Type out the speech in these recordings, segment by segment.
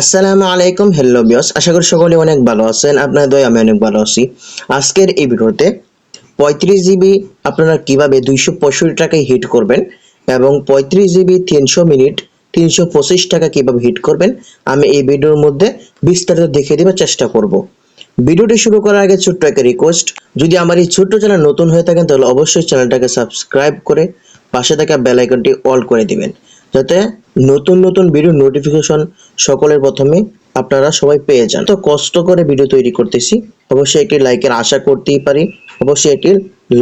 আসসালামু আলাইকুম হ্যালো বিয়স আশা করি সকলে অনেক ভালো আছেন, আপনার দয় আমি অনেক ভালো আছি। আজকের এই ভিডিওতে পঁয়ত্রিশ জিবি আপনারা কীভাবে দুইশো পঁয়ষট্টি টাকায় হিট করবেন এবং পঁয়ত্রিশ জিবি তিনশো মিনিট, তিনশো পঁচিশ টাকা কীভাবে হিট করবেন, আমি এই ভিডিওর মধ্যে বিস্তারিত দেখিয়ে দেওয়ার চেষ্টা করব। ভিডিওটি শুরু করার আগে ছোট্ট একটা রিকোয়েস্ট যদি আমার এই ছোট্ট চ্যানেল নতুন হয়ে থাকেন, তাহলে অবশ্যই চ্যানেলটাকে সাবস্ক্রাইব করে পাশে থাকা বেল আইকনটি অল করে দিবেন। যাতে নতুন নতুন ভিডিও নোটিফিকেশন সকলের প্রথমে আপনারা সবাই পেয়ে যান। তো কষ্ট করে ভিডিও তৈরি করতেছি। অবশ্যই একটি লাইকের আশা করতেই পারি। অবশ্যই একটি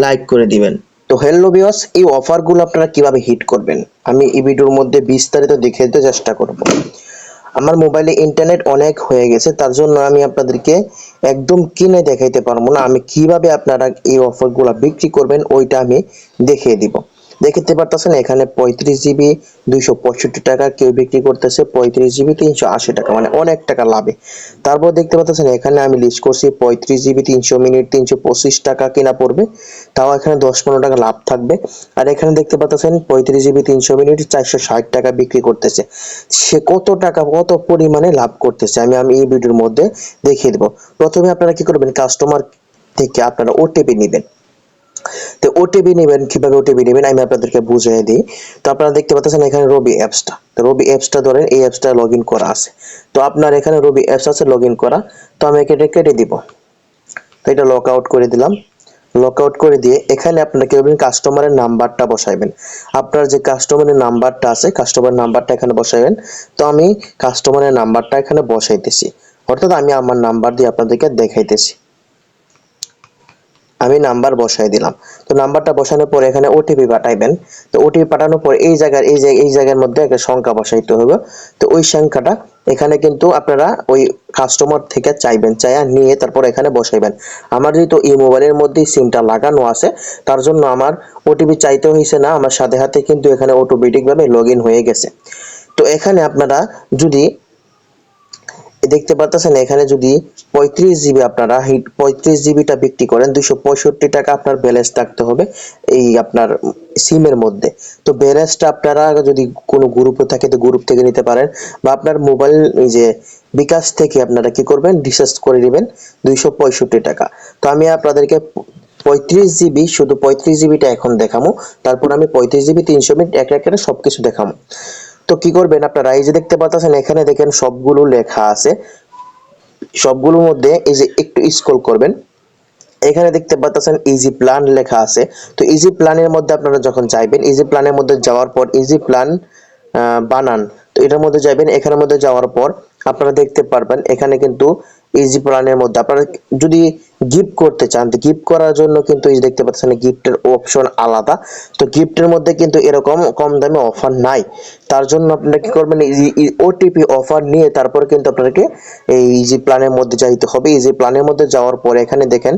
লাইক করে দিবেন। তো হ্যালো বিয়স এই অফারগুলো আপনারা কীভাবে হিট করবেন? আমি এই ভিডিওর মধ্যে বিস্তারিত দেখে দিতে চেষ্টা করব। আমার মোবাইলে ইন্টারনেট অনেক হয়ে গেছে, তার জন্য আমি আপনাদেরকে একদম কিনে দেখাইতে পারব না। আমি কীভাবে আপনারা এই অফারগুলো বিক্রি করবেন, ওইটা আমি দেখিয়ে দিব। দেখতে পারতেছেন এখানে পঁয়ত্রিশ জিবি দুইশো পঁয়ষট্টি টাকা কেউ বিক্রি করতেছে পঁয়ত্রিশ জিবি তিনশো আশি টাকা মানে অনেক টাকা লাভে। তারপর দেখতে পাচ্ছেন এখানে আমি লিস্ট করছি পঁয়ত্রিশ জিবি তিনশো মিনিট, তিনশো পঁচিশ টাকা কিনা পড়বে। তাও এখানে দশ পনেরো টাকা লাভ থাকবে। আর এখানে দেখতে পাচ্ছেন পঁয়ত্রিশ জিবি তিনশো মিনিট, চারশো ষাট টাকা বিক্রি করতেছে। সে কত টাকা, কত পরিমাণে লাভ করতেছে আমি আমি এই ভিডিওর মধ্যে দেখিয়ে দেবো। প্রথমে আপনারা কি করবেন কাস্টমার থেকে আপনারা ওটিপি নেবেন। তো ওটিপি নেবেন, কীভাবে ওটিপি নেবেন, আমি আপনাদেরকে বুঝিয়ে দিই। তো আপনারা দেখতে পাচ্ছেন এখানে রবি অ্যাপসটা তো রবি অ্যাপসটা ধরেন এই অ্যাপসটা লগ করা আছে। তো আপনার এখানে রবি অ্যাপস আছে লগ করা। তো আমি এটা কেটে দিব। তো এটা লক আউট করে দিলাম। লক আউট করে দিয়ে এখানে আপনারা কি কাস্টমারের নাম্বারটা বসাইবেন। আপনার যে কাস্টমারের নাম্বারটা আছে কাস্টমার নাম্বারটা এখানে বসাইবেন। তো আমি কাস্টমারের নাম্বারটা এখানে বসাইতেছি। অর্থাৎ আমি আমার নাম্বার দিয়ে আপনাদেরকে দেখাইতেছি। আমি নাম্বার বসাই দিলাম। তো নাম্বারটা বসানোর পর এখানে ওটিপি পাঠাইবেন। তো ওটিপি পাঠানোর পর এই জায়গার, এই এই জায়গার মধ্যে একটা সংখ্যা বসাইতে হবে তো ওই সংখ্যাটা এখানে কিন্তু আপনারা ওই কাস্টমার থেকে চাইবেন, চাইয়া নিয়ে তারপর এখানে বসাইবেন। আমার যেহেতু এই মোবাইলের মধ্যেই সিমটা লাগানো আছে, তার জন্য আমার ওটিপি চাইতে হয়েছে না, আমার সাথে হাতে কিন্তু এখানে অটোমেটিকভাবে লগ হয়ে গেছে। তো এখানে আপনারা যদি দেখতে পাচ্ছেন এখানে যদি পঁয়ত্রিশ জিবি আপনারা হিট, পঁয়ত্রিশ জিবিটা বিক্রি করেন, দুইশো পঁয়ষট্টি টাকা আপনার ব্যালেন্স থাকতে হবে এই আপনার সিমের মধ্যে। তো ব্যালেন্সটা আপনারা যদি কোনো গ্রুপে থাকে, তো গ্রুপ থেকে নিতে পারেন বা আপনার মোবাইল এই যে বিকাশ থেকে আপনারা কি করবেন রিচার্জ করে নেবেন দুইশো পঁয়ষট্টি টাকা। তো আমি আপনাদেরকে পঁয়ত্রিশ জিবি, শুধু পঁয়ত্রিশ জিবিটা এখন দেখামো, তারপর আমি পঁয়ত্রিশ জিবি, তিনশো মিনিট এক এক সব কিছু দেখামো। তো কি করবেন আপনারা? এই যে দেখতে পাচ্ছেন, এখানে দেখেন সবগুলো লেখা আছে। সবগুলোর মধ্যে এই যে একটু স্ক্রল করবেন, এখানে দেখতে পাচ্ছেন ইজি প্ল্যান লেখা আছে। তো ইজি প্ল্যানের মধ্যে আপনারা যখন চাইবেন ইজি প্ল্যানের মধ্যে যাওয়ার পর ইজি প্ল্যান বানান। তো এটার মধ্যে যাবেন এখানের মধ্যে যাওয়ার পর আপনারা দেখতে পারবেন, এখানে কিন্তু ইজি প্ল্যানের মধ্যে। আপনারা যদি গিফট করতে চান গিফট করার জন্য কিন্তু এই দেখতে পাচ্ছেন গিফটের অপশন আলাদা। তো গিফটের মধ্যে কিন্তু এরকম কম দামে অফার নাই। তার জন্য আপনারা কি করবেন ওটিপি অফার নিয়ে তারপর কিন্তু আপনাকে এই ইজি প্ল্যানের মধ্যে যাইতে হবে। ইজি প্ল্যানের মধ্যে যাওয়ার পরে এখানে দেখেন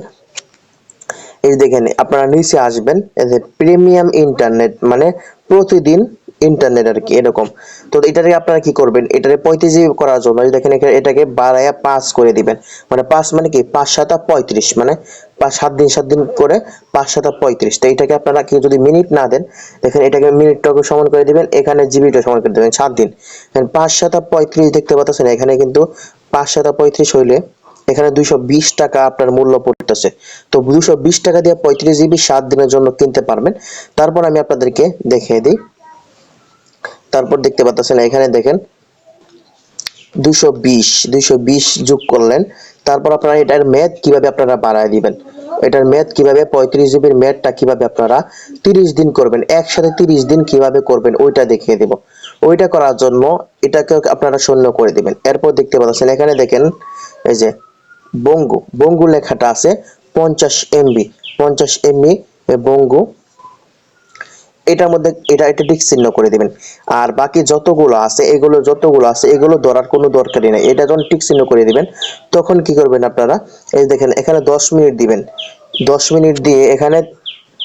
এই দেখেন, আপনারা নিচে আসবেন যে প্রিমিয়াম ইন্টারনেট মানে প্রতিদিন ইন্টারনেট আর কি, এরকম। তো এটাকে আপনারা কি করবেন, এটাকে পঁয়ত্রিশ জিবি করার জন্য দেখেন এটাকে বাড়াইয়া পাঁচ করে দিবেন। মানে পাঁচ মানে কি, পাঁচ সাতা পঁয়ত্রিশ মানে পাঁচ সাত দিন সাত দিন করে পাঁচ সাতা পঁয়ত্রিশ। তো এটাকে আপনারা কি যদি মিনিট না দেন, দেখেন এটাকে মিনিটটাকে সমান করে দিবেন, এখানে জিবিটা সমান করে দেবেন, সাত দিন। পাঁচ সাতা পঁয়ত্রিশ দেখতে পাচ্ছেন, এখানে কিন্তু পাঁচ সাতা পঁয়ত্রিশ হইলে এখানে দুইশো বিশ টাকা আপনার মূল্য পড়তেছে। তো দুশো বিশ টাকা দিয়ে পঁয়ত্রিশ জিবি সাত দিনের জন্য কিনতে পারবেন। তারপর আমি আপনাদেরকে দেখিয়ে দিই। তারপর দেখতে পাচ্ছেন, এখানে দেখেন দুশো বিশ, দুইশো বিশ যোগ করলেন। তারপর আপনারা এটার মেয়াদ কীভাবে আপনারা বাড়ায় দিবেন? এটার মেয়াদ কীভাবে, পঁয়ত্রিশ জিবির মেয়াদটা কীভাবে আপনারা তিরিশ দিন করবেন? একসাথে তিরিশ দিন কীভাবে করবেন? ওইটা দেখিয়ে দেব। ওইটা করার জন্য এটাকে আপনারা শূন্য করে দিবেন। এরপর দেখতে পাচ্ছেন, এখানে দেখেন, এই যে বঙ্গু। বঙ্গু লেখাটা আছে পঞ্চাশ এমবি। পঞ্চাশ এমবি বঙ্গু। এটার মধ্যে এটা এটা টিক চিহ্ন করে দিবেন। আর বাকি যতগুলো আছে, এগুলো যতগুলো আছে, এগুলো ধরার কোনো দরকারই নেই। এটা যখন টিক চিহ্ন করে দিবেন, তখন কি করবেন আপনারা? এই দেখেন, এখানে দশ মিনিট দিবেন। দশ মিনিট দিয়ে এখানে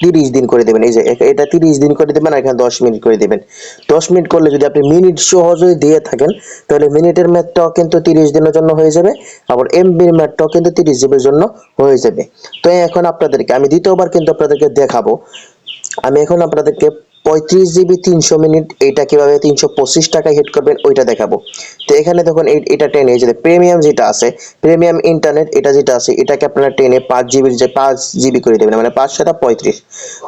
তিরিশ দিন করে দেবেন। এই যে এটা তিরিশ দিন করে দেবেন আর এখানে দশ মিনিট করে দেবেন। দশ মিনিট করলে যদি আপনি মিনিট সহজে দিয়ে থাকেন, তাহলে মিনিটের ম্যাথটাও কিন্তু তিরিশ দিনের জন্য হয়ে যাবে। আবার এমবির ম্যাথটাও কিন্তু তিরিশ দিনের জন্য হয়ে যাবে। তো এখন আপনাদেরকে আমি দ্বিতীয়বার কিন্তু আপনাদেরকে দেখাবো। আমি এখন আপনাদেরকে পঁয়ত্রিশ জিবি তিনশো মিনিট, এটা কীভাবে তিনশো পঁচিশ টাকায় হিট করবেন, ওইটা দেখাবো। তো এখানে দেখুন এটা টেনে এই যে প্রিমিয়াম যেটা আছে প্রিমিয়াম ইন্টারনেট এটা যেটা আছে, এটাকে আপনারা টেনে পাঁচ জিবির যে পাঁচ জিবি করে দেবেন মানে পাঁচ সাথে পঁয়ত্রিশ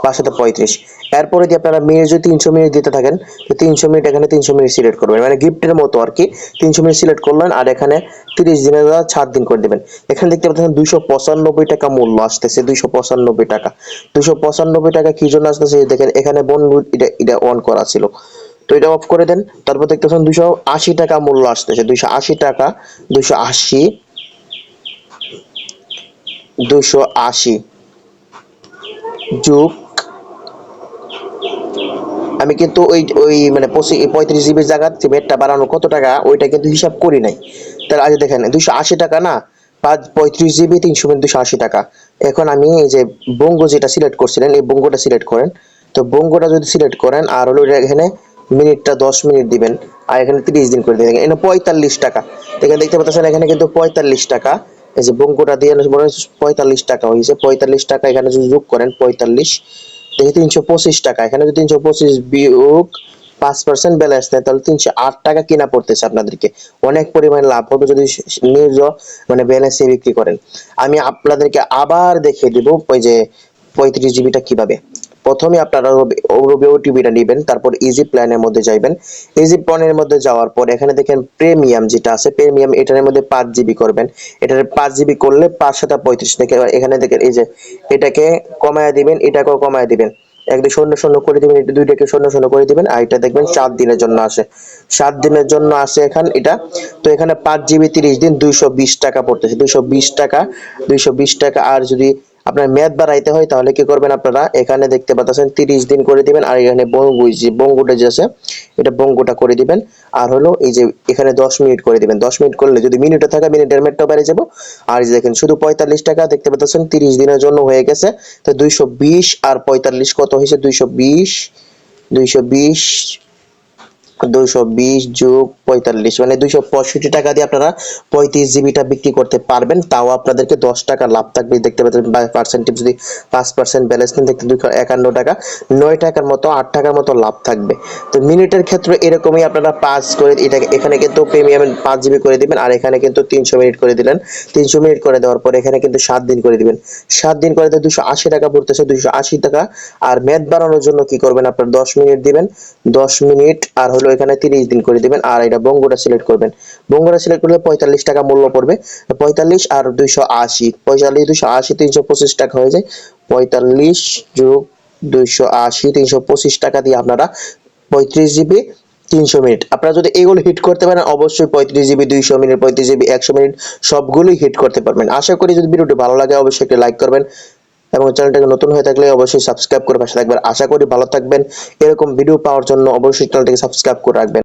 পাঁচ সাথে পঁয়ত্রিশ। এরপরে যদি আপনারা মিনিট যদি তিনশো মিনিট দিতে থাকেন, তো তিনশো মিনিট এখানে তিনশো মিনিট সিলেক্ট করবেন মানে গিফটের মতো আর কি, তিনশো মিনিট সিলেক্ট করলেন, আর এখানে তিরিশ দিনের জন্য সাত দিন করে দেবেন। এখানে দেখতে পাচ্ছেন দুইশো পঁচানব্বই টাকা মূল্য আসতেছে, দুইশো পঁচানব্বই টাকা। দুইশো পঁচানব্বই টাকা কি জন্য আসতেছে, দেখেন, এখানে বন্ধু এটা এটা অন করা ছিল। তো এটা অফ করে দেন। তারপর দেখতে পাচ্ছেন দুইশো আশি টাকা মূল্য আসতেছে। দুইশো আশি টাকা, দুইশো আশি দুইশো আশি যোগ। আমি কিন্তু ওই ওই মানে পঁচিশ পঁয়ত্রিশ জিবির জায়গা রেটটা বাড়ানো কত টাকা, ওইটা কিন্তু হিসাব করি নাই। তাহলে আজ দেখেন দুশো আশি টাকা না? পাঁচ, পঁয়ত্রিশ জিবি তিনশো দুশো আশি টাকা। এখন আমি এই যে বঙ্গ যেটা সিলেক্ট করছিলেন, এই বঙ্গটা সিলেক্ট করেন। তো বঙ্গটা যদি সিলেক্ট করেন, আর হলো এখানে মিনিটটা দশ মিনিট দিবেন, আর এখানে তিরিশ দিন করে দিবেন। এখানে পঁয়তাল্লিশ টাকা। এখানে দেখতে পাচ্ছেন, এখানে কিন্তু পঁয়তাল্লিশ টাকা। এই যে বঙ্গটা দিয়ে বড় পঁয়তাল্লিশ টাকা হয়েছে। পঁয়তাল্লিশ টাকা এখানে যদি যোগ করেন, পঁয়তাল্লিশ, দেখি তিনশো পঁচিশ টাকা। এখানে যদি তিনশো পঁচিশ বিয়োগ পাঁচ পার্সেন্ট ব্যালেন্স নেয়, তাহলে তিনশো আট টাকা কিনা পড়তেছে আপনাদেরকে। অনেক পরিমাণ লাভ হবে যদি নিউজ মানে ব্যালেন্সে বিক্রি করেন। আমি আপনাদেরকে আবার দেখিয়ে দিব, ওই যে পঁয়ত্রিশ জিবিটা কীভাবে। প্রথমে আপনারা রবি টিভিটা নেবেন, তারপর ইজি প্ল্যানের মধ্যে যাইবেন। ইজি প্ল্যানের মধ্যে যাওয়ার পর এখানে দেখেন প্রিমিয়াম যেটা আছে প্রিমিয়াম এটার মধ্যে পাঁচ জিবি করবেন। এটার পাঁচ জিবি করলে পাঁচ সাথে পঁয়ত্রিশ থেকে, এখানে দেখেন এই যে এটাকে কমায় দিবেন, এটাকেও কমায় দিবেন। এক দুই শূন্য শূন্য করে দিবেন, এটা দুইটাকে শূন্য শূন্য করে দিবেন, আর এটা দেখবেন সাত দিনের জন্য আসে। সাত দিনের জন্য আসে এখানে এটা। তো এখানে পাঁচ জিবি তিরিশ দিন দুইশো বিশ টাকা পড়তেছে, দুইশো বিশ টাকা, দুইশো বিশ টাকা, আর যদি আপনার মেয়াদ বাড়াইতে হয়, তাহলে কি করবেন আপনারা? এখানে দেখতে পাচ্ছেন, তিরিশ দিন করে দিবেন, আর এখানে বঙ্গু যে বঙ্গুটা যে আছে, এটা বঙ্গুটা করে দিবেন। আর হলো এই যে এখানে দশ মিনিট করে দিবেন। দশ মিনিট করলে যদি মিনিটে থাকে মিনিটের মেটটা বেড়ে যাব। আর যে দেখেন, শুধু পঁয়তাল্লিশ টাকা, দেখতে পাচ্ছেন, তিরিশ দিনের জন্য হয়ে গেছে। তো দুইশো বিশ আর পঁয়তাল্লিশ কত হয়েছে? দুইশো বিশ দুইশো বিশ দুইশো বিশ যোগ পঁয়তাল্লিশ মানে দুইশো পঁয়ষট্টি টাকা দিয়ে আপনারা পঁয়ত্রিশ জিবিটা বিক্রি করতে পারবেন। তাও আপনাদেরকে দশ টাকা লাভ থাকবে। দেখতে পাচ্ছেন পার্সেন্টেজ যদি পাঁচ পার্সেন্ট ব্যালেন্স নেন, দেখতে দুইশো একান্ন টাকা। নয় টাকার মতো, আট টাকার মতো লাভ থাকবে। তো মিনিটের ক্ষেত্রে এরকমই আপনারা পাঁচ করে এটা এখানে কিন্তু প্রিমিয়াম পাঁচ জিবি করে দিবেন, আর এখানে কিন্তু তিনশো মিনিট করে দিলেন। তিনশো মিনিট করে দেওয়ার পর এখানে কিন্তু সাত দিন করে দিবেন। সাত দিন করে দিলে দুশো আশি টাকা পড়তেছে দুশো আশি টাকা। আর ম্যাথ বাড়ানোর জন্য কি করবেন আপনার? দশ মিনিট দিবেন। দশ মিনিট, আর হলো এখানে তিরিশ দিন করে দিবেন, আর এটা বঙ্গটা সিলেক্ট করবেন। বঙ্গটা সিলেক্ট করলে পঁয়তাল্লিশ টাকা মূল্য পড়বে। পঁয়তাল্লিশ আর দুইশো আশি, পঁয়তাল্লিশ, দুইশো আশি, তিনশো পঁচিশ টাকা হয়ে যায়। পঁয়তাল্লিশ যোগ দুইশো আশি, তিনশো পঁচিশ টাকা দিয়ে আপনারা পঁয়ত্রিশ জিবি তিনশো মিনিট। আপনারা যদি এগুলো হিট করতে পারেন, অবশ্যই পঁয়ত্রিশ জিবি, দুইশো মিনিট, পঁয়ত্রিশ জিবি, একশো মিনিট সবগুলোই হিট করতে পারবেন। আশা করি যদি ভিডিওটি ভালো লাগে, অবশ্যই একটি লাইক করবেন। এবং চ্যানেলটাকে নতুন হয়ে থাকলে অবশ্যই সাবস্ক্রাইব করে পাশে থাকবেন। আশা করি ভালো থাকবেন। এরকম ভিডিও পাওয়ার জন্য অবশ্যই চ্যানেলটাকে সাবস্ক্রাইব করে রাখবেন।